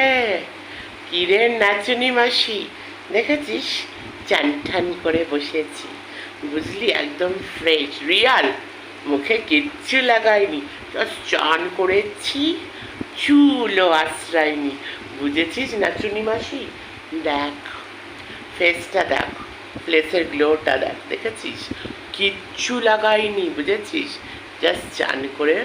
হ্যাঁ, কিরে নাচুনি মাসি দেখেছিস? চান ঠান করে বসেছি। বুঝলি একদম ফ্রেশ রিয়াল মুখে কিচ্ছু লাগাইনি চান করেছি চুলও আশ্রয়নি বুঝেছিস নাচুনি মাসি? দেখ ফেসটা দেখ ফেসের গ্লোটা দেখ দেখেছিস? কিচ্ছু লাগাইনি বুঝেছিস? জাস্ট চান করে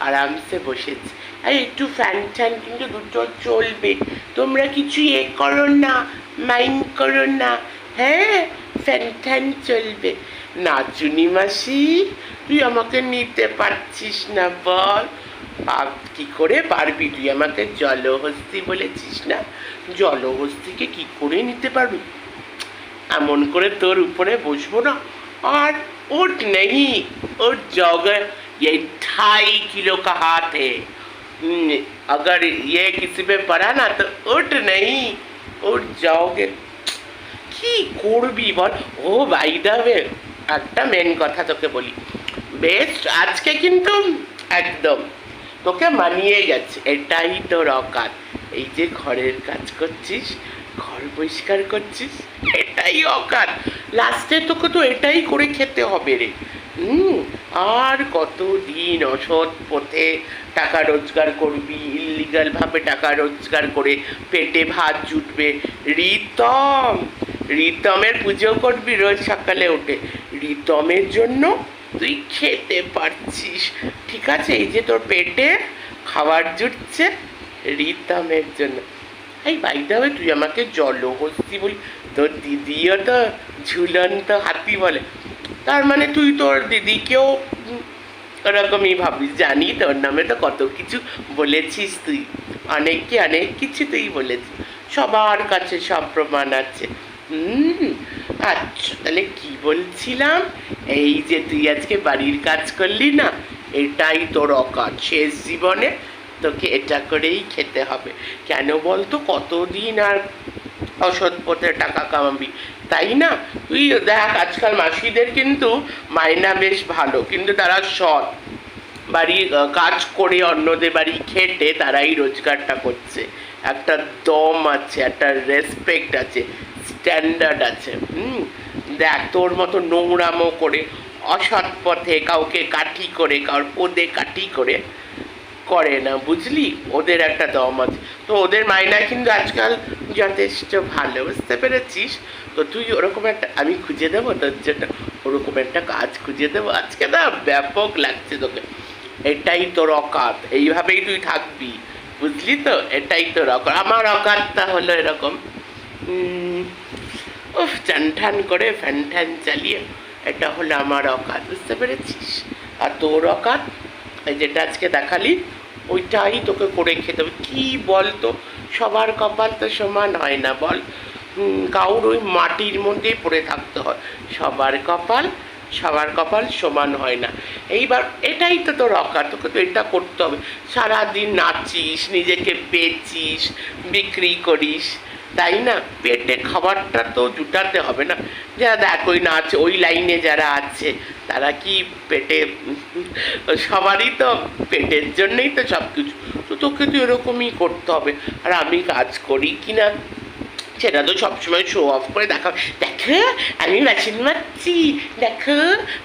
আরামসে বসেছি। আর একটু ফ্যান ট্যান কিন্তু দুটো চলবে তোমরা কিছু এ করো না মাইন্ড করো না হ্যাঁ ফ্যান ট্যান চলবে নাচুনি মাসি তুই আমাকে নিতে পারছিস না বল আপ কি করে পারবি তুই আমাকে জলহস্তি বলেছিস না জলহস্তিকে কি করে নিতে পারবি এমন করে তোর উপরে বসবো না और उठ नहीं उठ जाओगे ये ढाई किलो का हाथ है हम्म, अगर ये किसी पे पड़ा ना तो उठ नहीं उठ जाओगे কি করবি বল ও বাই দাবে একটা মেন কথা তোকে বলি বেশ আজকে কিন্তু একদম তোকে মানিয়ে গেছে এটাই তোর অকাত এই যে ঘরের কাজ করছিস ঘর পরিষ্কার করছিস এটাই অকাত লাস্টে তোকে তো এটাই করে খেতে হবে রে হুম আর কত দিন অসৎ পথে টাকা রোজগার করবি? ইলিগাল ভাবে টাকা রোজগার করে পেটে ভাত জুটবে। রিতম, রিতমের পুজো করবি রোজ সকালে উঠে। রিতমের জন্য তুই খেতে পারছিস। ঠিক আছে, এই যে তোর পেটে খাবার জুটছে রিতমের জন্য। এই বাইতে হবে তুই আমাকে জলহস্তি বলি, তোর দিদিও তো ঝুলন্ত হাতি বলে। তার মানে তুই তোর দিদিকেও ওরকমই ভাবিস, জানি তোর নামে তো কত কিছু বলেছিস তুই। অনেককে অনেক কিছু তুই বলেছিস। সবার কাছে সব প্রমাণ আছে। আচ্ছা তাহলে কি বলছিলাম? এই যে তুই আজকে বাড়ির কাজ করলি না, এটাই তোর অকাজ। শেষ জীবনে তোকে এটা করেই খেতে হবে। কেন বলতো, কতদিন আর পথে টাকা কামাবি। তাই না? তুই দেখ, আজকাল মাসিদের কিন্তু মাইনা বেশ ভালো, কিন্তু তারা সৎ। বাড়ি কাজ করে অন্যদের বাড়ি খেটে তারাই রোজগারটা করছে। একটা দম আছে, একটা রেসপেক্ট আছে স্ট্যান্ডার্ড আছে দেখ, তোর মতো নোংরামো করে, অসৎ পথে কাউকে কাঠি করে কারোর পদে কাঠি করে করে না, বুঝলি? ওদের একটা দম আছে। তো ওদের মাইনা কিন্তু আজকাল যথেষ্ট ভালো, বুঝতে পেরেছিস? তো তুই ওরকম একটা, আমি খুঁজে দেবো তোর জন্য, ওরকম একটা কাজ খুঁজে দেবো। আজকে না ব্যাপক লাগছে তোকে। এটাই তোর অকাত, এইভাবেই তুই থাকবি, বুঝলি তো? এটাই তোর অকাত। আমার অকাতটা হলো এরকম উফ চান ঠান করে ফ্যান ঠ্যান চালিয়ে, এটা হলো আমার অকাত, বুঝতে পেরেছিস? আর তোর অকাত যেটা আজকে দেখালি, ওইটাই তোকে করে খেতে হবে। কী বল তো সবার কপাল তো সমান হয় না, বল। কাউর ওই মাটির মধ্যেই পড়ে থাকতে হয়। সবার কপাল সবার কপাল সমান হয় না। এইবার এটাই তো তোর অকার, তোকে তো এটা করতে হবে। সারাদিন নাচিস নিজেকে বেচিস বিক্রি করিস, তাই না? পেটে খাবারটা তো জুটাতে হবে না। যারা দেখ, ওই নাচ, ওই লাইনে যারা আছে, তারা কি পেটে, সবারই তো পেটের জন্যই তো সব কিছু তোকে তো এরকমই করতে হবে। আর আমি কাজ করি কি না সেটা তো সবসময় শো অফ করে দেখা। দেখো, আমি বাসন মাজছি দেখো,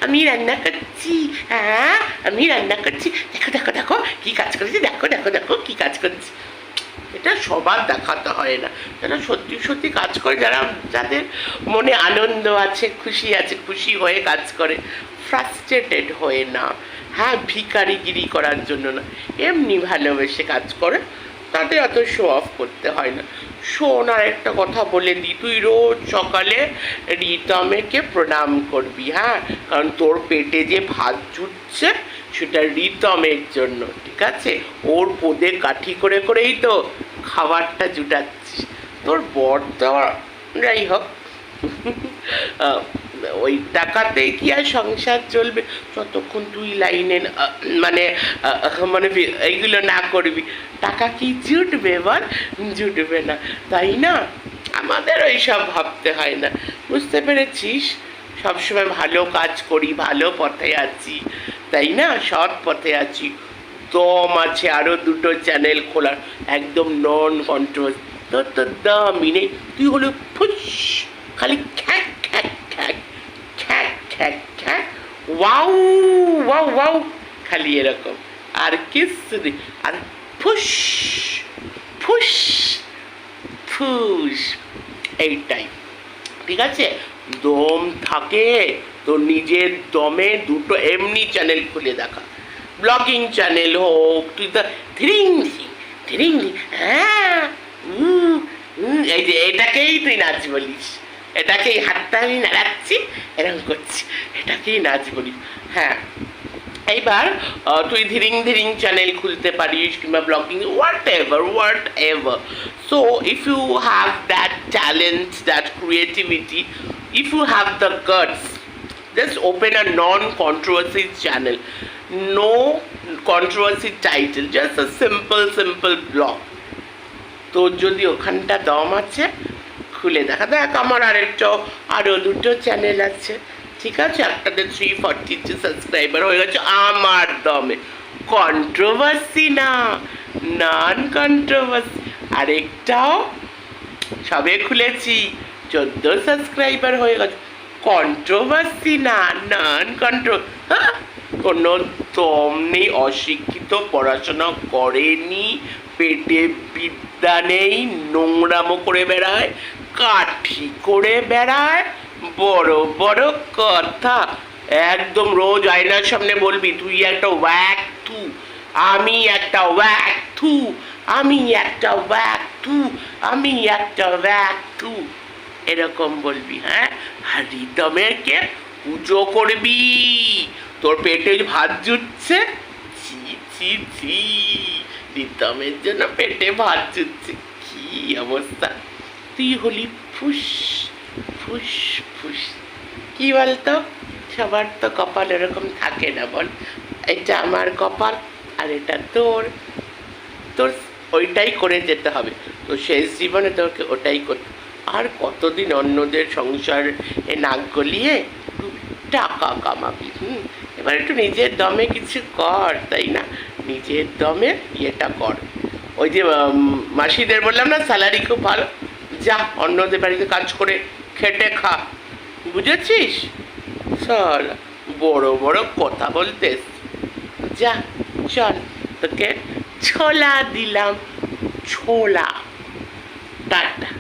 আমি রান্না করছি। হ্যাঁ আমি রান্না করছি। দেখো দেখো দেখো, কি কাজ করেছি? দেখো দেখো দেখো, কি কাজ করছি? এটা সবার দেখাতে হয় না। যারা সত্যি সত্যি কাজ করে, যারা, যাদের মনে আনন্দ আছে, খুশি আছে, খুশি হয়ে কাজ করে ফ্রাস্ট্রেটেড হয়ে না। হ্যাঁ ভিখারিগিরি করার জন্য না, এমনি ভালোবেসে কাজ করে, তাতে অত শো অফ করতে হয় না। শোন আর একটা কথা বলে দিই তুই রোজ সকালে রিতমেকে প্রণাম করবি হ্যাঁ? কারণ তোর পেটে যে ভাত জুটছে, সেটা রিতমের জন্য, ঠিক আছে? ওর পদে কাঠি করে করেই তো খাবারটা জুটাচ্ছিস। তোর বর তো যাই হোক। ওই টাকাতেই কি আর সংসার চলবে। যতক্ষণ তুই লাইনে মানে মানে এইগুলো না করবি। টাকা কি জুটবে বল? জুটবে না। তাই না? আমাদের সব ভাবতে হয় না। বুঝতে পেরেছিস? সবসময় ভালো কাজ করি, ভালো পথে আছি। তাই না? সৎ পথে আছি। দম আছে আরও দুটো চ্যানেল খোলার। একদম নন কন্ট্রোল তোর তো দামই নেই তুই হলো ফুস, খালি খ্যাক। খ্যাক খ্যাক ওয়াও ওয়াও ওয়াও, খালি এরকম। আর কিচ্ছু নেই আর ফুস ফুস ফুস, এইটাই। ঠিক আছে? দম থাকে তো নিজের দমে দুটো এমনি চ্যানেল খুলে দেখা। ব্লগিং চ্যানেল হোক তুই তো ধীরিং ধীরিং হ্যাঁ এই যে এটাকেই তুই নাচ বলিস। এটাকেই হাতটা আমি নাড়াচ্ছি এরকম করছি। এটাকেই নাচ বলিস হ্যাঁ। এইবার তুই ধীরিং ধীরিং চ্যানেল খুলতে পারিস কিংবা blogging whatever whatever so if you have that talent that creativity if you have the guts just open a non-controversy channel no controversy title just a simple simple blog তোর যদি ওখানটা দম আছে খুলে দেখা। দেখ, আমার আরেকটা আরও দুটো চ্যানেল আছে। ঠিক আছে? একটাতে থ্রি ফর্টি টু সাবস্ক্রাইবার হয়ে গেছে আমার দমে। কন্ট্রোভার্সি না নন কন্ট্রোভার্সি আরেকটাও, সবে খুলেছি। চোদ্দ সাবস্ক্রাইবার হয়ে গেছে। কন্ট্রোভার্সি না নন কন্ট্রো কোনো দম নেই, অশিক্ষিত, পড়াশোনা করেনি, পেটে বিদ্যা নেই, নোংরামো করে বেড়ায় কাঠি করে বেড়ায়, বড় বড় কথা। একদম রোজ আয়নার সামনে বলবি, তুই একটা ওয়াক তু আমি একটা ওয়াক থু আমি একটা ওয়াক থু আমি একটা ওয়াক থু এরকম বলবি হ্যাঁ? আর কে পুজো করবি। তোর পেটে ভাত জুটছে? ছি ছি ছি। রিতমের জন্য পেটে ভাত জুটছে। কি অবস্থা? তুই হলি ফুস ফুস ফুস। কি বলতো? সবার তো কপাল এরকম থাকে না, বল। এটা আমার কপাল আর এটা তোর। তোর ওইটাই করে যেতে হবে। তো শেষ জীবনে তোকে ওটাই করতে আর কতদিন অন্যদের সংসার নাক গলিয়ে টাকা কামাবি, হুম? এবার একটু নিজের দমে কিছু কর, তাই না? নিজের দমে ইয়েটা কর। ওই যে মাসিদের বললাম না, স্যালারি খুব ভালো? যা, অন্যদের বাড়িতে কাজ করে খেটে খা। বুঝেছিস? চল, বড় বড় কথা বলতে যা, চল, তোকে ছোলা দিলাম, ছোলা। টাটা।